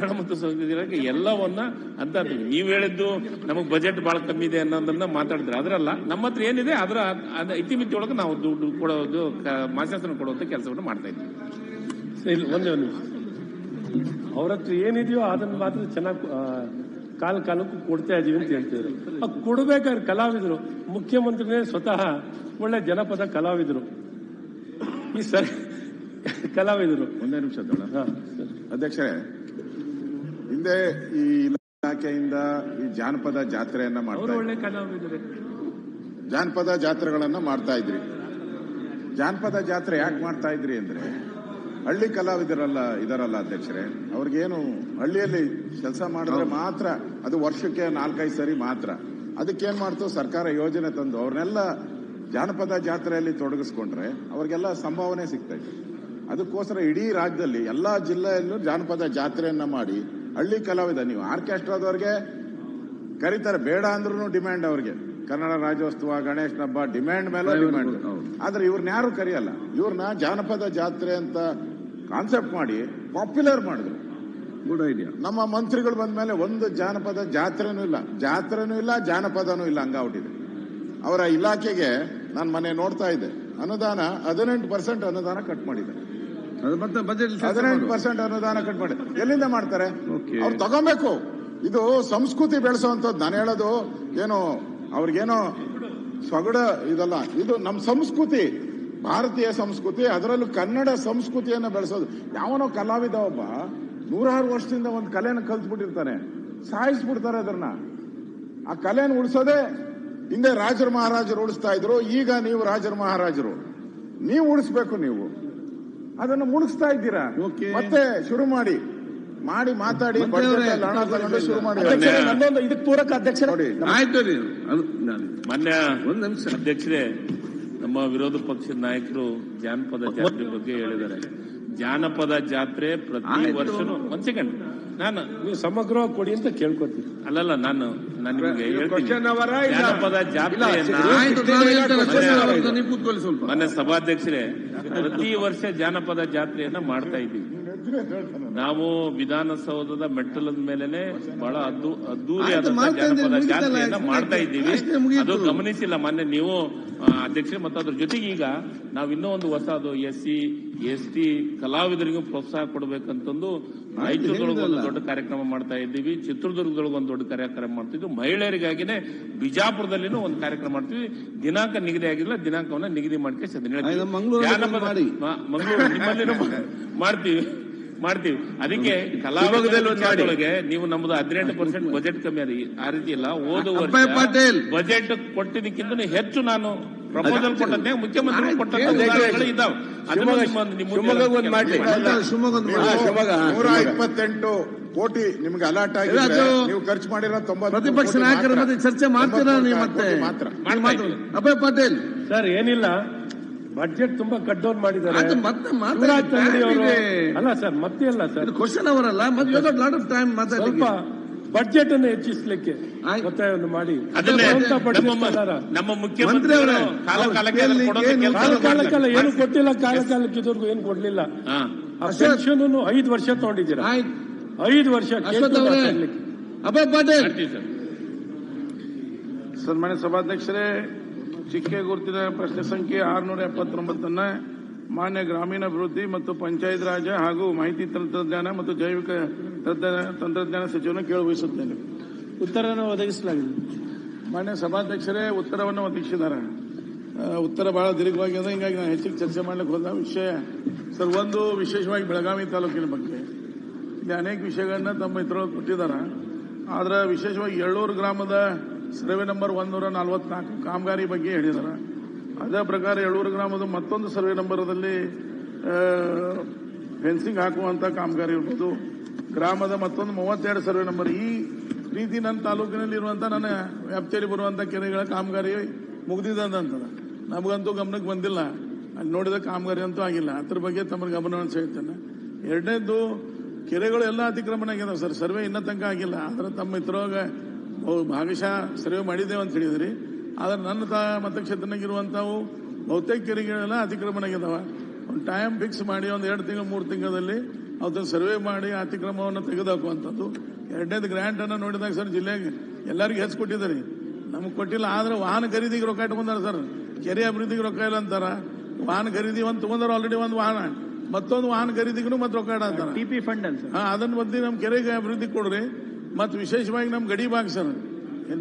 ಕನ್ನಡ ಮತ್ತು ಸಂಸ್ಕೃತಿ ಎಲ್ಲವನ್ನ ಅಂತ ನೀವು ಹೇಳಿದ್ದು ನಮಗೆ ಬಜೆಟ್ ಬಹಳ ಕಮ್ಮಿ ಇದೆ ಅನ್ನೋದನ್ನ ಮಾತಾಡಿದ್ರೆ ಅದರಲ್ಲ. ನಮ್ಮ ಹತ್ರ ಏನಿದೆ ಅದರ ಅದ ಇತಿಮಿತಿ ಒಳಗೆ ನಾವು ದುಡ್ಡು ಕೊಡೋದು ಮಾಸಾಸನ ಕೊಡುವಂತ ಕೆಲಸವನ್ನು ಮಾಡ್ತಾ ಇದ್ದೀವಿ. ಒಂದೇ ಒಂದು ನಿಮಿಷ. ಅವ್ರ ಹತ್ರ ಏನಿದೆಯೋ ಅದನ್ನ ಮಾತ್ರ ಚೆನ್ನಾಗಿ ಕಾಲ ಕಾಲಕ್ಕೂ ಕೊಡ್ತಾ ಇದೀವಿ ಅಂತ ಹೇಳ್ತಿದ್ರು. ಕೊಡ್ಬೇಕಾದ್ರೆ ಕಲಾವಿದರು. ಮುಖ್ಯಮಂತ್ರಿನೇ ಸ್ವತಃ ಒಳ್ಳೆ ಜನಪದ ಕಲಾವಿದರು. ಈ ಸರ್ ಕಲಾವಿದರು. ಒಂದೇ ನಿಮಿಷ ಅಧ್ಯಕ್ಷರೇ ಹಿಂದೆ ಈ ಇಲಾಖೆಯಿಂದ ಈ ಜಾನಪದ ಜಾತ್ರೆಯನ್ನ ಮಾಡ್ತಾ ಜಾನಪದ ಜಾತ್ರೆಗಳನ್ನ ಮಾಡ್ತಾ ಇದ್ರಿ. ಜಾನಪದ ಜಾತ್ರೆ ಯಾಕೆ ಮಾಡ್ತಾ ಇದ್ರಿ ಅಂದ್ರೆ ಹಳ್ಳಿ ಕಲಾವಿದರಲ್ಲ ಇದರಲ್ಲ ಅಧ್ಯಕ್ಷರೇ ಅವ್ರಿಗೇನು ಹಳ್ಳಿಯಲ್ಲಿ ಕೆಲಸ ಮಾಡಿದ್ರೆ ಮಾತ್ರ ಅದು ವರ್ಷಕ್ಕೆ ನಾಲ್ಕೈದು ಸರಿ ಮಾತ್ರ. ಅದಕ್ಕೇನ್ ಮಾಡ್ತು ಸರ್ಕಾರ ಯೋಜನೆ ತಂದು ಅವ್ರನ್ನೆಲ್ಲ ಜಾನಪದ ಜಾತ್ರೆಯಲ್ಲಿ ತೊಡಗಿಸ್ಕೊಂಡ್ರೆ ಅವ್ರಿಗೆಲ್ಲ ಸಂಭಾವನೆ ಸಿಗ್ತಾ ಇದೆ. ಅದಕ್ಕೋಸ್ಕರ ಇಡೀ ರಾಜ್ಯದಲ್ಲಿ ಎಲ್ಲಾ ಜಿಲ್ಲೆಯಲ್ಲೂ ಜಾನಪದ ಜಾತ್ರೆಯನ್ನ ಮಾಡಿ ಹಳ್ಳಿ ಕಲಾವಿದ ನೀವು. ಆರ್ಕೆಸ್ಟ್ರಾದವ್ರಿಗೆ ಕರೀತಾರೆ. ಬೇಡ ಅಂದ್ರೂ ಡಿಮ್ಯಾಂಡ್ ಅವ್ರಿಗೆ. ಕನ್ನಡ ರಾಜ್ಯೋತ್ಸವ ಗಣೇಶನ ಹಬ್ಬ ಡಿಮ್ಯಾಂಡ್ ಮೇಲೆ ಡಿಮ್ಯಾಂಡ್ ಆದ್ರೆ ಇವ್ರನ್ನ ಯಾರು ಕರೆಯಲ್ಲ. ಇವ್ರನ್ನ ಜಾನಪದ ಜಾತ್ರೆ ಅಂತ ಕಾನ್ಸೆಪ್ಟ್ ಮಾಡಿ ಪಾಪ್ಯುಲರ್ ಮಾಡಿದ್ರು. ಗುಡ್ ಐಡಿಯಾ ನಮ್ಮ ಮಂತ್ರಿಗಳು ಬಂದ ಮೇಲೆ ಒಂದು ಜಾನಪದ ಜಾತ್ರೆನೂ ಇಲ್ಲ. ಜಾತ್ರೆನೂ ಇಲ್ಲ ಜಾನಪದನೂ ಇಲ್ಲ ಹಂಗಾಗ್ಬಿಟ್ಟಿದೆ. ಅವರ ಇಲಾಖೆಗೆ ನಾನು ಮನೆ ನೋಡ್ತಾ ಇದ್ದೆ. ಅನುದಾನ ಹದಿನೆಂಟು ಪರ್ಸೆಂಟ್ ಅನುದಾನ ಕಟ್ ಮಾಡಿದೆ ಅದು ಮತ್ತೆ ಬಜೆಟ್ ಹದಿನೆಂಟು ಪರ್ಸೆಂಟ್ ಅನುದಾನ ಕಟ್ ಮಾಡಿ. ಎಲ್ಲಿಂದ ಮಾಡ್ತಾರೆ. ಅವ್ರು ತಗೊಬೇಕು. ಇದು ಸಂಸ್ಕೃತಿ ಬೆಳೆಸುವಂತದ್ದು ನಾನು ಹೇಳೋದು ಏನು ಅವ್ರಿಗೇನೋ ಸೊಗಡ ಇದಲ್ಲ. ಇದು ನಮ್ಮ ಸಂಸ್ಕೃತಿ. ಭಾರತೀಯ ಸಂಸ್ಕೃತಿ ಅದರಲ್ಲೂ ಕನ್ನಡ ಸಂಸ್ಕೃತಿಯನ್ನು ಬೆಳೆಸೋದು. ಯಾವನೋ ಕಲಾವಿದ ಒಬ್ಬ ನೂರಾರು ವರ್ಷದಿಂದ ಒಂದು ಕಲೆನ ಕಲ್ತ್ಬಿಟ್ಟಿರ್ತಾನೆ. ಸಾಯಿಸ್ಬಿಡ್ತಾರೆ ಅದನ್ನ ಆ ಕಲೆನ ಉಳಿಸೋದೇ ಹಿಂದೆ ರಾಜರು ಮಹಾರಾಜರು ಉಳಿಸ್ತಾ ಇದ್ರು. ಈಗ ನೀವು ರಾಜರು ಮಹಾರಾಜರು. ನೀವು ಉಳಿಸ್ಬೇಕು ನೀವು. ಅದನ್ನು ಮುಳುಗಿಸ್ತಾ ಇದ್ದೀರಾ. ಮತ್ತೆ ಶುರು ಮಾಡಿ. ಮಾಡಿ ಮಾತಾಡಿ ಶುರು ಮಾಡಿ. ಇದಕ್ಕೆ ಪೂರಕ ಅಧ್ಯಕ್ಷರ. ನೋಡಿ ಆಯ್ತು ರೀ. ಮಾನ್ಯ ಒಂದ್ ನಿಮಿಷ. ಅಧ್ಯಕ್ಷರೇ ನಮ್ಮ ವಿರೋಧ ಪಕ್ಷದ ನಾಯಕರು ಜಾನಪದ ಜಾತ್ರೆ ಬಗ್ಗೆ ಹೇಳಿದ್ದಾರೆ. ಜಾನಪದ ಜಾತ್ರೆ ಪ್ರತಿ. ವರ್ಷನೂ ಒಂದ್ ಸೆಕೆಂಡ್ ನಾನು ನೀವು ಸಮಗ್ರವಾಗಿ ಕೊಡಿ ಅಂತ ಕೇಳ್ಕೊತೀನಿ. ಅಲ್ಲಲ್ಲ ನಾನು ನಾನು ನಿಮಗೆ? ಜಾನಪದ ಜಾತ್ರೆಯನ್ನ ಮೊನ್ನೆ ಸಭಾಧ್ಯಕ್ಷರೇ ಪ್ರತಿ ವರ್ಷ ಜಾನಪದ ಜಾತ್ರೆಯನ್ನ ಮಾಡ್ತಾ ಇದ್ದೀವಿ. ನಾವು ವಿಧಾನಸೌಧದ ಮೆಟ್ಟಲದ ಮೇಲೆನೆ ಬಹಳ ಅದ್ದು ಅದ್ದೂರಿಯಾದಂತಹ ಜಾನಪದ ಜಾತ್ರೆಯನ್ನ ಮಾಡ್ತಾ ಇದ್ದೀವಿ. ಅದು ಗಮನಿಸಿಲ್ಲ ಮೊನ್ನೆ ನೀವು ಅಧ್ಯಕ್ಷ ಅಧ್ಯಕ್ಷರೇ ಮತ್ತು ಅದ್ರ ಜೊತೆಗೆ ಈಗ ನಾವು ಇನ್ನೂ ಒಂದು ಹೊಸದು ಎಸ್ ಸಿ ಎಸ್ ಟಿ ಕಲಾವಿದರಿಗೂ ಪ್ರೋತ್ಸಾಹ ಕೊಡಬೇಕಂತಂದು ರಾಯಚೂರದೊಳಗೆ ಒಂದು ದೊಡ್ಡ ಕಾರ್ಯಕ್ರಮ ಮಾಡ್ತಾ ಇದ್ದೀವಿ. ಚಿತ್ರದುರ್ಗದೊಳಗೆ ಒಂದು ದೊಡ್ಡ ಕಾರ್ಯಕ್ರಮ ಮಾಡ್ತಿದ್ವಿ ಮಹಿಳೆಯರಿಗಾಗಿನೇ ಬಿಜಾಪುರದಲ್ಲಿನೂ ಒಂದು ಕಾರ್ಯಕ್ರಮ ಮಾಡ್ತೀವಿ ದಿನಾಂಕ ನಿಗದಿ ಆಗಿಲ್ಲ. ದಿನಾಂಕವನ್ನ ನಿಗದಿ ಮಾಡ್ಕೊಂಡು ಮಂಗಳೂರು ನಿಮ್ಮಲ್ಲಿನೂ ಮಾಡ್ತೀವಿ. ಮಾಡ್ತೀವಿ. ಅದಕ್ಕೆ ಕಲಾವಿದೊಳಗೆ. ನೀವು ನಮ್ದು ಹದಿನೆಂಟು ಪರ್ಸೆಂಟ್ ಬಜೆಟ್ ಕಮ್ಮಿ ಅದ. ಆ ರೀತಿ ಇಲ್ಲ ಓದು ಬಜೆಟ್ ಕೊಟ್ಟಿದ್ದಕ್ಕಿಂತ ಹೆಚ್ಚು ನಾನು ಪ್ರಪೋಸಲ್ ಕೊಟ್ಟಂತೆ ಮುಖ್ಯಮಂತ್ರಿ ಕೊಟ್ಟಂತೆ. ನೂರ ಇಪ್ಪತ್ತೆಂಟು ಕೋಟಿ ನಿಮ್ಗೆ ಅಲಾಟ್ ಆಗಿದೆ ನೀವು ಖರ್ಚು ಮಾಡಿರೋ ತೊಂಬತ್ತು ಪ್ರತಿಪಕ್ಷ ನಾಯಕರ ಮತ್ತೆ ಚರ್ಚೆ ಮಾಡ್ತೀರಾ ನೀವು ಮತ್ತೆ? ಮಾತ್ರ. ಅಭಯ್ ಪಾಟೀಲ್. ಸರ್ ಏನಿಲ್ಲ. ಬಡ್ಜೆಟ್ ತುಂಬಾ ಕಟ್ ಡೌನ್ ಮಾಡಿದ್ದಾರೆ. ಅದು ಮತ್ತೆ ಇದೆ. ಅಲ್ಲ ಸರ್ ಮತ್ತೆ ಅಲ್ಲ ಸರ್. ಕ್ವಶನ್ ಅವರಲ್ಲ ಮತ್ತೆ ಲಾಟ್ ಆಫ್ ಟೈಮ್ ಸ್ವಲ್ಪ ಬಜೆಟ್ ಅನ್ನು ಹೆಚ್ಚಿಸಲಿಕ್ಕೆ ಆಯ್ತು. ಒತ್ತಾಯವನ್ನು ಮಾಡಿ. ಅದನ್ನೇ ನಮ್ಮ. ಮುಖ್ಯಮಂತ್ರಿ ಅವರು ಕಾಲ. ಕಾಲಕ್ಕಲ್ಲ ಏನು ಕೊಟ್ಟಿಲ್ಲ ಕಾಲ ಕಾಲಕ್ಕೆ ಇದುವರೆಗೂ ಏನು ಕೊಡ್ಲಿಲ್ಲ. ಪೆನ್ಷನ್ ಐದು ವರ್ಷ ತಗೊಂಡಿದ್ದೀರಾ? ಆಯ್ತು. ಐದು ವರ್ಷ. ಅಭಯ್ ಪಾಟೀಲ್. ಸನ್ಮಾನ್ಯ ಸಭಾಧ್ಯಕ್ಷರೇ ಚಿಕ್ಕೆ ಗುರುತಿನ ಪ್ರಶ್ನೆ ಸಂಖ್ಯೆ ಆರುನೂರ ಎಪ್ಪತ್ತೊಂಬತ್ತನ್ನ ಮಾನ್ಯ ಗ್ರಾಮೀಣಾಭಿವೃದ್ಧಿ ಮತ್ತು ಪಂಚಾಯತ್ ರಾಜ ಹಾಗೂ ಮಾಹಿತಿ ತಂತ್ರಜ್ಞಾನ ಮತ್ತು ಜೈವಿಕ ತಂತ್ರ- ತಂತ್ರಜ್ಞಾನ ಸಚಿವನ ಕೇಳಬಯಸುತ್ತೇನೆ ಉತ್ತರವನ್ನು ಒದಗಿಸಲಾಗಿದೆ. ಮಾನ್ಯ ಸಭಾಧ್ಯಕ್ಷರೇ ಉತ್ತರವನ್ನು ಒದಗಿಸಿದ್ದಾರೆ. ಉತ್ತರ ಬಹಳ ದೀರ್ಘವಾಗಿದೆ ಹಿಂಗಾಗಿ ನಾನು ಹೆಚ್ಚಿಗೆ ಚರ್ಚೆ ಮಾಡ್ಲಿಕ್ಕೆ ಹೋದ ವಿಷಯ ಸರ್ ಒಂದು ವಿಶೇಷವಾಗಿ ಬೆಳಗಾವಿ ತಾಲೂಕಿನ ಬಗ್ಗೆ. ಇಲ್ಲಿ ಅನೇಕ ವಿಷಯಗಳನ್ನ ತಮ್ಮ ಇತರೊಳಗೆ ಕೊಟ್ಟಿದ್ದಾರೆ. ಆದ್ರೆ ವಿಶೇಷವಾಗಿ ಎಳ್ಳೂರು ಗ್ರಾಮದ ಸರ್ವೆ ನಂಬರ್ ಒಂದೂರ ನಲವತ್ನಾಲ್ಕು ಕಾಮಗಾರಿ ಬಗ್ಗೆ ಹೇಳಿದ್ದಾರೆ ಅದೇ ಪ್ರಕಾರ ಎಳ್ಳೂರು ಗ್ರಾಮದ ಮತ್ತೊಂದು ಸರ್ವೆ ನಂಬರದಲ್ಲಿ ಫೆನ್ಸಿಂಗ್ ಹಾಕುವಂತ ಕಾಮಗಾರಿ ಇರ್ಬೋದು. ಗ್ರಾಮದ ಮತ್ತೊಂದು ಮೂವತ್ತೆರಡು ಸರ್ವೆ ನಂಬರ್. ಈ ರೀತಿ ನನ್ನ ತಾಲೂಕಿನಲ್ಲಿ ಇರುವಂತ ನನ್ನ ವ್ಯಾಪ್ತಿಯಲ್ಲಿ ಬರುವಂತ ಕೆರೆಗಳ ಕಾಮಗಾರಿ ಮುಗ್ದಿದೆ ಅಂತದ ನಮಗಂತೂ ಗಮನಕ್ಕೆ ಬಂದಿಲ್ಲ. ಅಲ್ಲಿ ನೋಡಿದ ಕಾಮಗಾರಿ ಅಂತೂ ಆಗಿಲ್ಲ. ಅದ್ರ ಬಗ್ಗೆ ತಮ್ಮ ಗಮನವನ್ನು ಸೆಳೆತೇನೆ ಎರಡನೇದು ಕೆರೆಗಳು ಎಲ್ಲ ಅತಿಕ್ರಮಣ ಆಗಿದೆ ಸರ್. ಸರ್ವೆ ಇನ್ನೂ ತನಕ ಆಗಿಲ್ಲ. ಆದ್ರೆ ತಮ್ಮ ಇದ್ರೊಳಗ ಭಾಗಶಃ ಸರ್ವೆ ಮಾಡಿದ್ದೇವೆ ಅಂತ ಹೇಳಿದ್ರಿ. ಆದ್ರೆ ನನ್ನ ತಾ ಮತಕ್ಷೇತ್ರನಾಗಿರುವಂಥವು ಬಹುತೇಕ ಕೆರೆಗಳೆಲ್ಲ ಅತಿಕ್ರಮಣ ಆಗಿದಾವ ಒಂದು ಟೈಮ್ ಫಿಕ್ಸ್ ಮಾಡಿ ಒಂದು ಎರಡು ತಿಂಗಳು ಮೂರು ತಿಂಗಳಲ್ಲಿ ಅವತ್ತು ಸರ್ವೆ ಮಾಡಿ ಅತಿಕ್ರಮವನ್ನು ತೆಗೆದುಹಾಕುವಂಥದ್ದು. ಎರಡನೇದು ಗ್ರ್ಯಾಂಟ್ ಅನ್ನು ನೋಡಿದಾಗ ಸರ್ ಜಿಲ್ಲೆಗೆ ಎಲ್ಲರಿಗೂ ಹೆಚ್ಚು ಕೊಟ್ಟಿದ್ದಾರೆ. ನಮಗೆ ಕೊಟ್ಟಿಲ್ಲ ಆದ್ರೆ ವಾಹನ ಖರೀದಿಗೆ ರೊಕ್ಕ ಇಟ್ಕೊಂಡಾರ ಸರ್. ಕೆರೆ ಅಭಿವೃದ್ಧಿಗೆ ರೊಕ್ಕ ಇಲ್ಲ ಅಂತಾರ. ವಾಹನ ಖರೀದಿ ಒಂದು ತಗೊಂಡಾರ ಆಲ್ರೆಡಿ ಒಂದು ವಾಹನ. ಮತ್ತೊಂದು ವಾಹನ ಖರೀದಿಗೂ ಮತ್ತೆ ರೊಕ್ಕ ಇಡಂತಾರ. ಟಿಪಿ ಫಂಡ್ ಅಂತ. ಹಾ ಅದನ್ನ ಬಂದು ನಮ್ಮ ಕೆರೆಗೆ ಅಭಿವೃದ್ಧಿ ಕೊಡ್ರಿ. ಮತ್ತು ವಿಶೇಷವಾಗಿ ನಮ್ಮ ಗಡಿ ಭಾಗ ಸರ್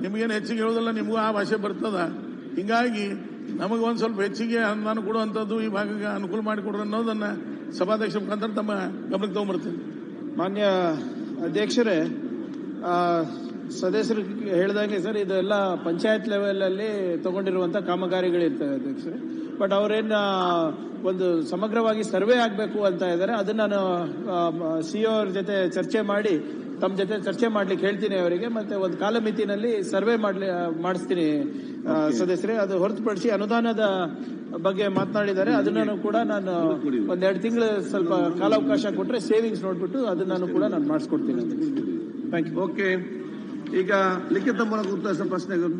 ನಿಮಗೇನು ಹೆಚ್ಚಿಗೆ ಹೇಳೋದಿಲ್ಲ, ನಿಮಗೂ ಆ ಭಾಷೆ ಬರ್ತದ. ಹಿಂಗಾಗಿ ನಮಗೆ ಒಂದು ಸ್ವಲ್ಪ ಹೆಚ್ಚಿಗೆ ಅನುದಾನ ಕೊಡುವಂಥದ್ದು ಈ ಭಾಗಕ್ಕೆ ಅನುಕೂಲ ಮಾಡಿಕೊಡ್ರಿ ಅನ್ನೋದನ್ನ ಸಭಾಧ್ಯಕ್ಷ ಮುಖಾಂತರ ತಮ್ಮ ಗಮನಕ್ಕೆ ತಗೊಂಡ್ಬರ್ತೀನಿ ಮಾನ್ಯ ಅಧ್ಯಕ್ಷರೇ ಸದಸ್ಯರು ಹೇಳಿದಾಗೆ ಸರ್ ಇದೆಲ್ಲ ಪಂಚಾಯತ್ ಲೆವೆಲಲ್ಲಿ ಅಲ್ಲಿ ತಗೊಂಡಿರುವಂತ ಕಾಮಗಾರಿಗಳಿರ್ತವೆ ಅಧ್ಯಕ್ಷರೇ. ಬಟ್ ಅವರೇನ ಒಂದು ಸಮಗ್ರವಾಗಿ ಸರ್ವೆ ಆಗಬೇಕು ಅಂತ ಇದ್ದಾರೆ. ಅದನ್ನ ನಾನು ಸಿಒ ಅವ್ರ ಜೊತೆ ಚರ್ಚೆ ಮಾಡಿ ತಮ್ಮ ಜೊತೆ ಚರ್ಚೆ ಮಾಡ್ಲಿಕ್ಕೆ ಹೇಳ್ತೀನಿ ಅವರಿಗೆ. ಮತ್ತೆ ಒಂದು ಕಾಲಮಿತಿನಲ್ಲಿ ಸರ್ವೆ ಮಾಡ್ಲಿ ಮಾಡಿಸ್ತೀನಿ ಸದಸ್ಯರೇ. ಅದು ಹೊರತುಪಡಿಸಿ ಅನುದಾನದ ಬಗ್ಗೆ ಮಾತನಾಡಿದ್ದಾರೆ. ಅದನ್ನು ಕೂಡ ನಾನು ಒಂದೆರಡು ತಿಂಗಳು ಸ್ವಲ್ಪ ಕಾಲಾವಕಾಶ ಕೊಟ್ರೆ ಸೇವಿಂಗ್ಸ್ ನೋಡ್ಬಿಟ್ಟು ಅದನ್ನು ಕೂಡ ನಾನು ಮಾಡಿಸ್ಕೊಡ್ತೀನಿ ಥ್ಯಾಂಕ್ ಯು ಓಕೆ ಈಗ ಲಿಖಿತ ಮೂಲಕ ಉತ್ತರಿಸಿದ ಪ್ರಶ್ನೆಗಳು.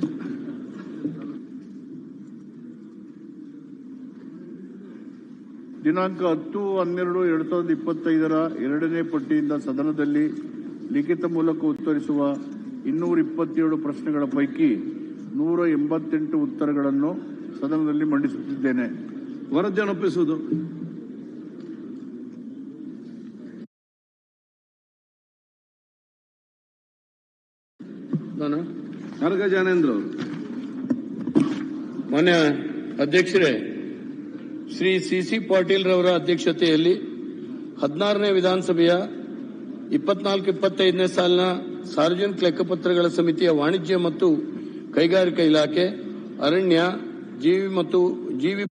ದಿನಾಂಕ ಹತ್ತು ಹನ್ನೆರಡು ಎರಡ್ ಸಾವಿರದ ಇಪ್ಪತ್ತೈದರ ಎರಡನೇ ಪಟ್ಟಿಯಿಂದ ಸದನದಲ್ಲಿ ಲಿಖಿತ ಮೂಲಕ ಉತ್ತರಿಸುವ ಇನ್ನೂರ ಇಪ್ಪತ್ತೇಳು ಪ್ರಶ್ನೆಗಳ ಪೈಕಿ ನೂರ ಎಂಬತ್ತೆಂಟು ಉತ್ತರಗಳನ್ನು ಸದನದಲ್ಲಿ ಮಂಡಿಸುತ್ತಿದ್ದೇನೆ. ವರದಿ ಒಪ್ಪಿಸುವುದು ನಾನು ಖರ್ಗ ಜಾನೇಂದ್ರ ಅವರು ಮಾನ್ಯ ಅಧ್ಯಕ್ಷರೇ, ಶ್ರೀ ಸಿ ಸಿ ಪಾಟೀಲ್ ರವರ ಅಧ್ಯಕ್ಷತೆಯಲ್ಲಿ ಹದಿನಾರನೇ ವಿಧಾನಸಭೆಯ ಇಪ್ಪತ್ನಾಲ್ಕು ಇಪ್ಪತ್ತೈದನೇ ಸಾಲಿನ ಸಾರ್ವಜನಿಕ ಲೆಕ್ಕಪತ್ರಗಳ ಸಮಿತಿಯ ವಾಣಿಜ್ಯ ಮತ್ತು ಕೈಗಾರಿಕಾ ಇಲಾಖೆ, ಅರಣ್ಯ, ಜೀವಿ ಮತ್ತು ಜೀವಿ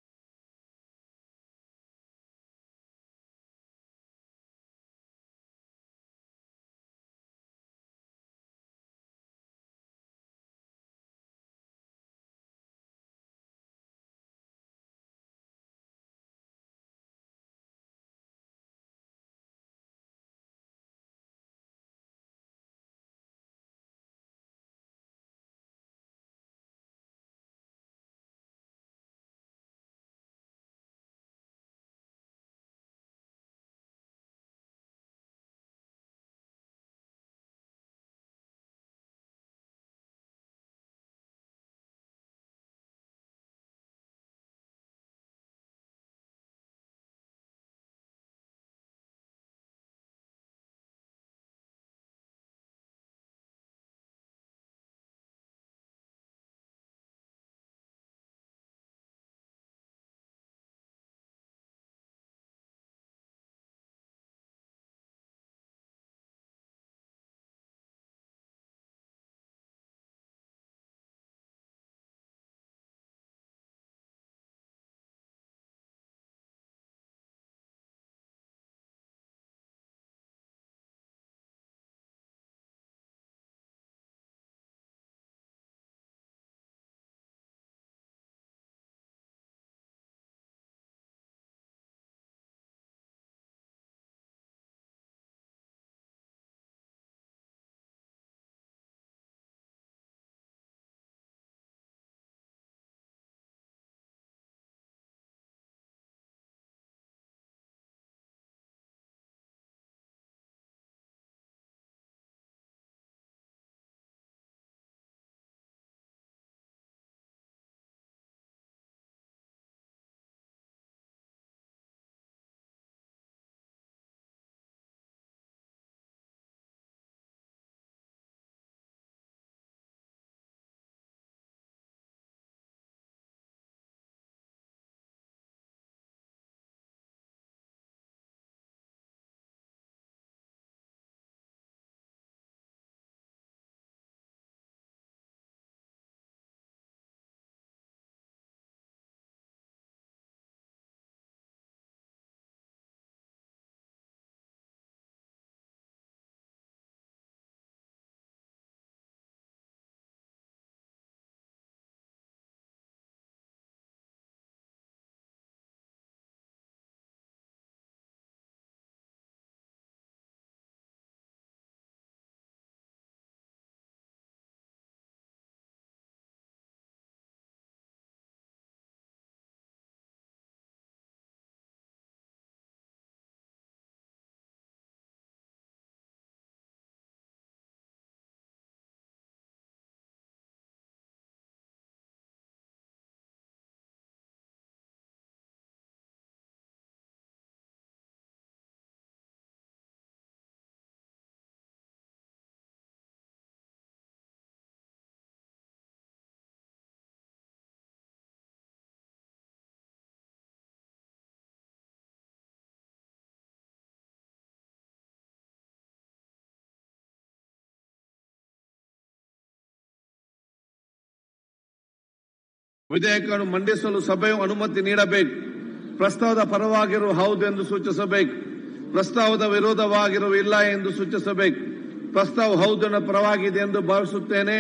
ವಿಧೇಯಕವನ್ನು ಮಂಡಿಸಲು ಸಭೆಯು ಅನುಮತಿ ನೀಡಬೇಕು. ಪ್ರಸ್ತಾವದ ಪರವಾಗಿರುವ ಹೌದು ಎಂದು ಸೂಚಿಸಬೇಕು. ಪ್ರಸ್ತಾವದ ವಿರೋಧವಾಗಿರುವ ಇಲ್ಲ ಎಂದು ಸೂಚಿಸಬೇಕು. ಪ್ರಸ್ತಾವ ಹೌದನ ಪರವಾಗಿದೆ ಎಂದು ಭಾವಿಸುತ್ತೇನೆ.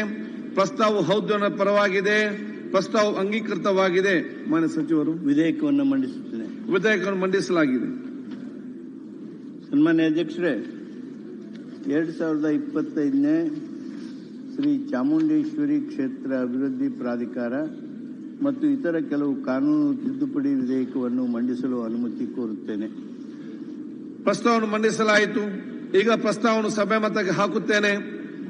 ಪ್ರಸ್ತಾವ ಹೌದನ ಪರವಾಗಿದೆ. ಪ್ರಸ್ತಾವ ಅಂಗೀಕೃತವಾಗಿದೆ. ಮಾನ್ಯ ಸಚಿವರು ವಿಧೇಯಕವನ್ನು ಮಂಡಿಸುತ್ತೇನೆ. ವಿಧೇಯಕವನ್ನು ಮಂಡಿಸಲಾಗಿದೆ. ಸನ್ಮಾನ್ಯ ಅಧ್ಯಕ್ಷರೇ ಎರಡು ಸಾವಿರದ ಇಪ್ಪತ್ತೈದನೇ ಶ್ರೀ ಚಾಮುಂಡೇಶ್ವರಿ ಕ್ಷೇತ್ರ ಅಭಿವೃದ್ಧಿ ಪ್ರಾಧಿಕಾರ ಮತ್ತು ಇತರ ಕೆಲವು ಕಾನೂನು ತಿದ್ದುಪಡಿ ವಿಧೇಯಕವನ್ನು ಮಂಡಿಸಲು ಅನುಮತಿ ಕೋರುತ್ತೇನೆ. ಪ್ರಸ್ತಾವವನ್ನು ಮಂಡಿಸಲಾಯಿತು. ಈಗ ಪ್ರಸ್ತಾವವನ್ನು ಸಭೆ ಮತಕ್ಕೆ ಹಾಕುತ್ತೇನೆ.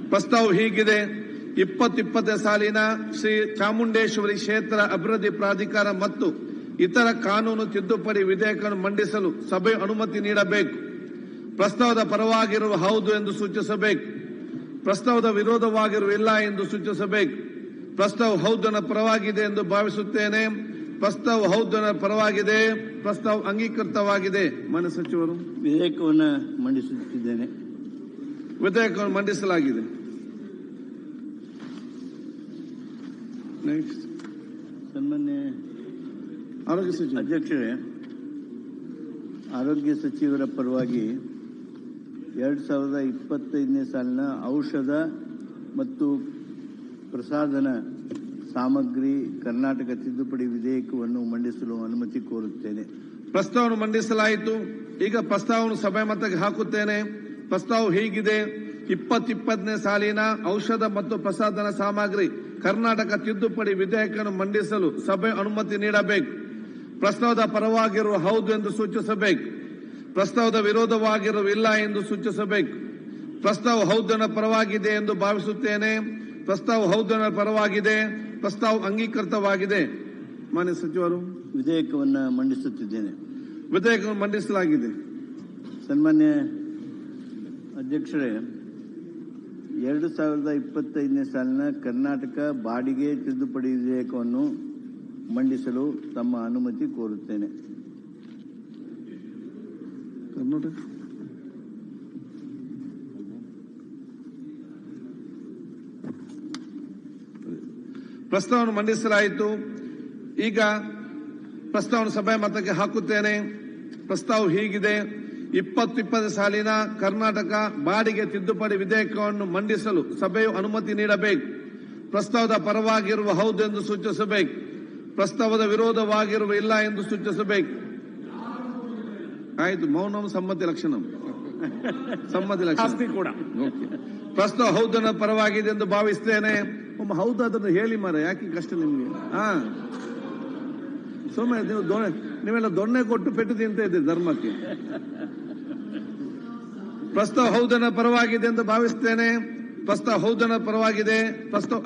ಪ್ರಸ್ತಾವ ಹೀಗಿದೆ. ಇಪ್ಪತ್ತಿಪ್ಪತ್ತನೇ ಸಾಲಿನ ಶ್ರೀ ಚಾಮುಂಡೇಶ್ವರಿ ಕ್ಷೇತ್ರ ಅಭಿವೃದ್ಧಿ ಪ್ರಾಧಿಕಾರ ಮತ್ತು ಇತರ ಕಾನೂನು ತಿದ್ದುಪಡಿ ವಿಧೇಯಕವನ್ನು ಮಂಡಿಸಲು ಸಭೆ ಅನುಮತಿ ನೀಡಬೇಕು. ಪ್ರಸ್ತಾವದ ಪರವಾಗಿರುವ ಹೌದು ಎಂದು ಸೂಚಿಸಬೇಕು. ಪ್ರಸ್ತಾವದ ವಿರೋಧವಾಗಿರುವ ಇಲ್ಲ ಎಂದು ಸೂಚಿಸಬೇಕು. ಪ್ರಸ್ತಾವ ಹೌದನ ಪರವಾಗಿದೆ ಎಂದು ಭಾವಿಸುತ್ತೇನೆ. ಪ್ರಸ್ತಾವ ಹೌದನ ಪರವಾಗಿದೆ. ಪ್ರಸ್ತಾವ ಅಂಗೀಕೃತವಾಗಿದೆ. ಮಾನ್ಯ ಸಚಿವರು. ವಿಧೇಯಕವನ್ನು ಮಂಡಿಸುತ್ತಿದ್ದೇನೆ. ವಿಧೇಯಕವನ್ನು ಮಂಡಿಸಲಾಗಿದೆ. ನೆಕ್ಸ್ಟ್ ಸನ್ಮಾನ್ಯ ಆರೋಗ್ಯ ಸಚಿವ. ಅಧ್ಯಕ್ಷರೇ ಆರೋಗ್ಯ ಸಚಿವರ ಪರವಾಗಿ ಎರಡು ಸಾವಿರದ ಇಪ್ಪತ್ತೈದನೇ ಸಾಲಿನ ಔಷಧ ಮತ್ತು ಪ್ರಸಾಧನ ಸಾಮಗ್ರಿ ಕರ್ನಾಟಕ ತಿದ್ದುಪಡಿ ವಿಧೇಯಕವನ್ನು ಮಂಡಿಸಲು ಅನುಮತಿ ಕೋರುತ್ತೇನೆ. ಪ್ರಸ್ತಾವವನ್ನು ಮಂಡಿಸಲಾಯಿತು. ಈಗ ಪ್ರಸ್ತಾವವನ್ನು ಸಭೆ ಮತಕ್ಕೆ ಹಾಕುತ್ತೇನೆ. ಪ್ರಸ್ತಾವ ಹೀಗಿದೆ. ಇಪ್ಪತ್ತಿಪ್ಪತ್ತನೇ ಸಾಲಿನ ಔಷಧ ಮತ್ತು ಪ್ರಸಾದನ ಸಾಮಗ್ರಿ ಕರ್ನಾಟಕ ತಿದ್ದುಪಡಿ ವಿಧೇಯಕವನ್ನು ಮಂಡಿಸಲು ಸಭೆ ಅನುಮತಿ ನೀಡಬೇಕು. ಪ್ರಸ್ತಾವದ ಪರವಾಗಿರುವ ಹೌದು ಎಂದು ಸೂಚಿಸಬೇಕು. ಪ್ರಸ್ತಾವದ ವಿರೋಧವಾಗಿರುವ ಇಲ್ಲ ಎಂದು ಸೂಚಿಸಬೇಕು. ಪ್ರಸ್ತಾವ ಹೌದನ ಪರವಾಗಿದೆ ಎಂದು ಭಾವಿಸುತ್ತೇನೆ. ಪ್ರಸ್ತಾವ ಹೌದನ ಪರವಾಗಿದೆ ಪ್ರಸ್ತಾವ ಅಂಗೀಕೃತವಾಗಿದೆ. ಮಾನ್ಯ ಸಚಿವರು ವಿಧೇಯಕವನ್ನು ಮಂಡಿಸುತ್ತಿದ್ದೇನೆ. ವಿಧೇಯಕವನ್ನು ಮಂಡಿಸಲಾಗಿದೆ. ಸನ್ಮಾನ್ಯ ಅಧ್ಯಕ್ಷರೇ ಎರಡು ಸಾವಿರದ ಇಪ್ಪತ್ತೈದನೇ ಸಾಲಿನ ಕರ್ನಾಟಕ ಬಾಡಿಗೆ ತಿದ್ದುಪಡಿ ವಿಧೇಯಕವನ್ನು ಮಂಡಿಸಲು ತಮ್ಮ ಅನುಮತಿ ಕೋರುತ್ತೇನೆ. ಕರ್ನಾಟಕ? ಪ್ರಸ್ತಾವವನ್ನು ಮಂಡಿಸಲಾಯಿತು. ಈಗ ಪ್ರಸ್ತಾವವನ್ನು ಸಭೆ ಮತಕ್ಕೆ ಹಾಕುತ್ತೇನೆ. ಪ್ರಸ್ತಾವ ಹೀಗಿದೆ. ಇಪ್ಪತ್ತು ಇಪ್ಪತ್ತು ಸಾಲಿನ ಕರ್ನಾಟಕ ಬಾಡಿಗೆ ತಿದ್ದುಪಡಿ ವಿಧೇಯಕವನ್ನು ಮಂಡಿಸಲು ಸಭೆಯು ಅನುಮತಿ ನೀಡಬೇಕು. ಪ್ರಸ್ತಾವದ ಪರವಾಗಿರುವ ಹೌದು ಎಂದು ಸೂಚಿಸಬೇಕು. ಪ್ರಸ್ತಾವದ ವಿರೋಧವಾಗಿರುವ ಇಲ್ಲ ಎಂದು ಸೂಚಿಸಬೇಕು. ಆಯ್ತು ಮೌನ ಸಮ್ಮತಿ ಲಕ್ಷಣ. ಸಮ್ಮತಿ ಲಕ್ಷಣ. ಪ್ರಸ್ತಾವ ಹೌದನ ಪರವಾಗಿದೆ ಎಂದು ಭಾವಿಸ್ತೇನೆ. ಹೌದು ಅದನ್ನು ಹೇಳಿ ಮಾರ ಯಾಕೆ ಕಷ್ಟ ನಿಮ್ಗೆ? ಹಾ. ಸುಮ್ಮನೆ ನೀವು ದೊಣ್ಣೆ, ನೀವೆಲ್ಲ ದೊಣ್ಣೆ ಕೊಟ್ಟು ಪೆಟ್ಟು ತಿಂತ ಇದ್ದೀರಿ ಧರ್ಮಕ್ಕೆ. ಪ್ರಸ್ತಾವ ಹೌದನ ಪರವಾಗಿದೆ ಎಂದು ಭಾವಿಸ್ತೇನೆ. ಪ್ರಸ್ತಾವ ಹೌದನ ಪರವಾಗಿದೆ. ಪ್ರಸ್ತಾವ